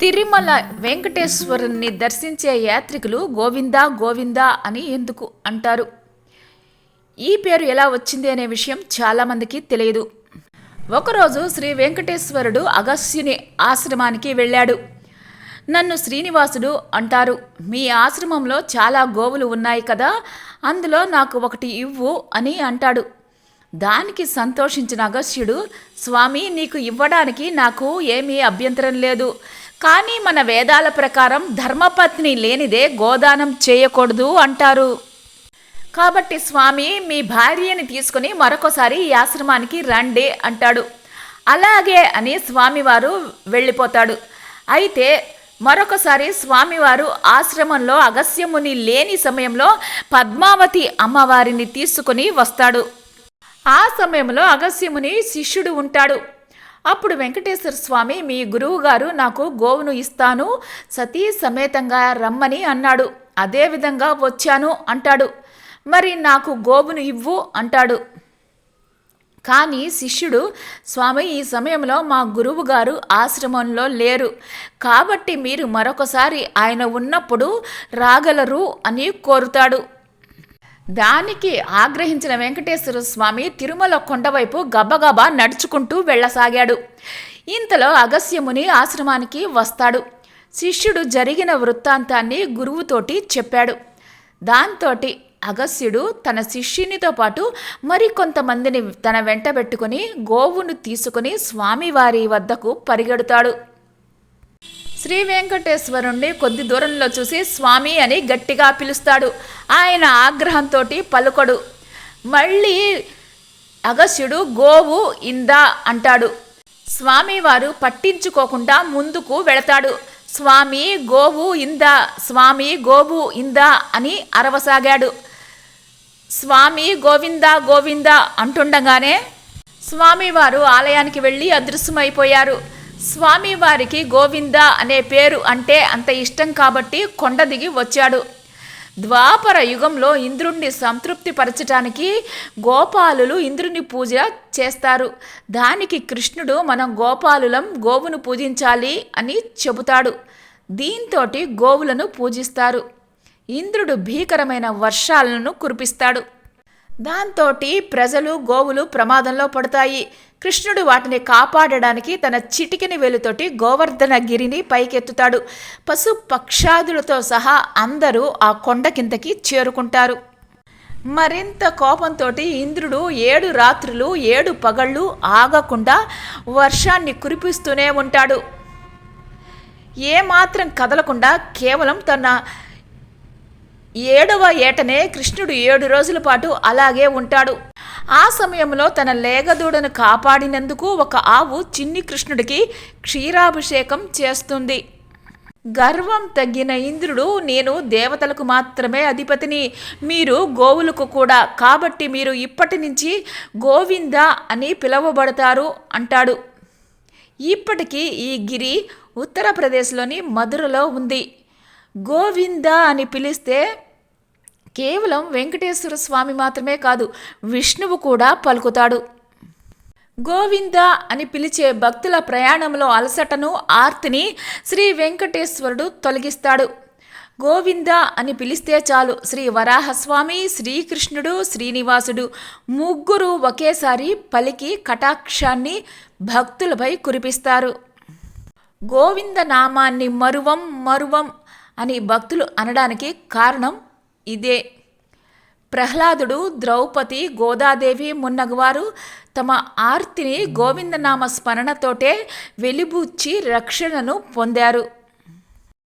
తిరుమల వెంకటేశ్వరుని దర్శించే యాత్రికులు గోవిందా గోవిందా అని ఎందుకు అంటారు? ఈ పేరు ఎలా వచ్చింది అనే విషయం చాలామందికి తెలియదు. ఒకరోజు శ్రీ వెంకటేశ్వరుడు అగస్యుని ఆశ్రమానికి వెళ్ళాడు. నన్ను శ్రీనివాసుడు అంటారు మీ ఆశ్రమంలో చాలా గోవులు ఉన్నాయి కదా అందులో నాకు ఒకటి ఇవ్వు అని అంటాడు. దానికి సంతోషించిన అగస్యుడు స్వామి నీకు ఇవ్వడానికి నాకు ఏమీ అభ్యంతరం లేదు. కానీ మన వేదాల ప్రకారం ధర్మపత్ని లేనిదే గోదానం చేయకూడదు అంటారు. కాబట్టి స్వామి మీ భార్యని తీసుకుని మరొకసారి ఈ ఆశ్రమానికి రండి అంటాడు. అలాగే అని స్వామివారు వెళ్ళిపోతాడు. అయితే మరొకసారి స్వామివారు ఆశ్రమంలో అగస్యముని లేని సమయంలో పద్మావతి అమ్మవారిని తీసుకుని వస్తాడు. ఆ సమయంలో అగస్యముని శిష్యుడు ఉంటాడు. అప్పుడు వెంకటేశ్వర స్వామి మీ గురువుగారు నాకు గోవును ఇస్తాను సతీ సమేతంగా రమ్మని అన్నాడు. అదేవిధంగా వచ్చాను అంటాడు. మరి నాకు గోవును ఇవ్వు అంటాడు. కానీ శిష్యుడు స్వామి ఈ సమయంలో మా గురువుగారు ఆశ్రమంలో లేరు. కాబట్టి మీరు మరొకసారి ఆయన ఉన్నప్పుడు రాగలరు అని కోరుతాడు. దానికి ఆగ్రహించిన వెంకటేశ్వర స్వామి తిరుమల కొండవైపు గబగబా నడుచుకుంటూ వెళ్ళసాగాడు. ఇంతలో అగస్యముని ఆశ్రమానికి వస్తాడు. శిష్యుడు జరిగిన వృత్తాంతాన్ని గురువుతోటి చెప్పాడు. దాంతోటి అగస్యుడు తన శిష్యునితో పాటు మరికొంతమందిని తన వెంట పెట్టుకుని గోవును తీసుకుని స్వామివారి వద్దకు పరిగెడతాడు. శ్రీ వెంకటేశ్వరుణ్ణి కొద్ది దూరంలో చూసి స్వామి అని గట్టిగా పిలుస్తాడు. ఆయన ఆగ్రహంతో పలుకడు. మళ్ళీ అగస్యుడు గోవు ఇందా అంటాడు. స్వామివారు పట్టించుకోకుండా ముందుకు వెళతాడు. స్వామి గోవు ఇందా స్వామి గోవు ఇందా అని అరవసాగాడు. స్వామి గోవిందా గోవిందా అంటుండగానే స్వామివారు ఆలయానికి వెళ్ళి అదృశ్యమైపోయారు. స్వామివారికి గోవింద అనే పేరు అంటే అంత ఇష్టం కాబట్టి కొండ దిగి వచ్చాడు. ద్వాపర యుగంలో ఇంద్రుణ్ణి సంతృప్తి పరచటానికి గోపాలులు ఇంద్రుని పూజ చేస్తారు. దానికి కృష్ణుడు మనం గోపాలులం గోవును పూజించాలి అని చెబుతాడు. దీంతో గోవులను పూజిస్తారు. ఇంద్రుడు భీకరమైన వర్షాలను కురిపిస్తాడు. దాంతో ప్రజలు గోవులు ప్రమాదంలో పడతాయి. కృష్ణుడు వాటిని కాపాడడానికి తన చిటికిని వెలుతోటి గోవర్ధన గిరిని పైకెత్తుతాడు. పశు పక్షాదులతో సహా అందరూ ఆ కొండ కిందకి చేరుకుంటారు. మరింత కోపంతో ఇంద్రుడు ఏడు రాత్రులు ఏడు పగళ్ళు ఆగకుండా వర్షాన్ని కురిపిస్తూనే ఉంటాడు. ఏమాత్రం కదలకుండా కేవలం తన ఏడవ ఏటనే కృష్ణుడు ఏడు రోజుల పాటు అలాగే ఉంటాడు. ఆ సమయంలో తన లేగదూడను కాపాడినందుకు ఒక ఆవు చిన్ని కృష్ణుడికి క్షీరాభిషేకం చేస్తుంది. గర్వం తగ్గిన ఇంద్రుడు నేను దేవతలకు మాత్రమే అధిపతిని. మీరు గోవులకు కూడా. కాబట్టి మీరు ఇప్పటి నుంచి గోవింద అని పిలువబడతారు అంటాడు. ఇప్పటికీ ఈ గిరి ఉత్తరప్రదేశ్లోని మధురలో ఉంది. గోవింద అని పిలిస్తే కేవలం వెంకటేశ్వర స్వామి మాత్రమే కాదు విష్ణువు కూడా పలుకుతాడు. గోవింద అని పిలిచే భక్తుల ప్రయాణంలో అలసటను ఆర్తిని శ్రీ వెంకటేశ్వరుడు తొలగిస్తాడు. గోవింద అని పిలిస్తే చాలు శ్రీ వరాహస్వామి శ్రీకృష్ణుడు శ్రీనివాసుడు ముగ్గురు ఒకేసారి పలికి కటాక్షాన్ని భక్తులపై కురిపిస్తారు. గోవింద నామాన్ని మరువం మరువం అని భక్తులు అనడానికి కారణం ఇదే. ప్రహ్లాదుడు ద్రౌపది గోదాదేవి మున్నగవారు తమ ఆర్తిని గోవిందనామ స్మరణతోటే వెలిబుచ్చి రక్షణను పొందారు.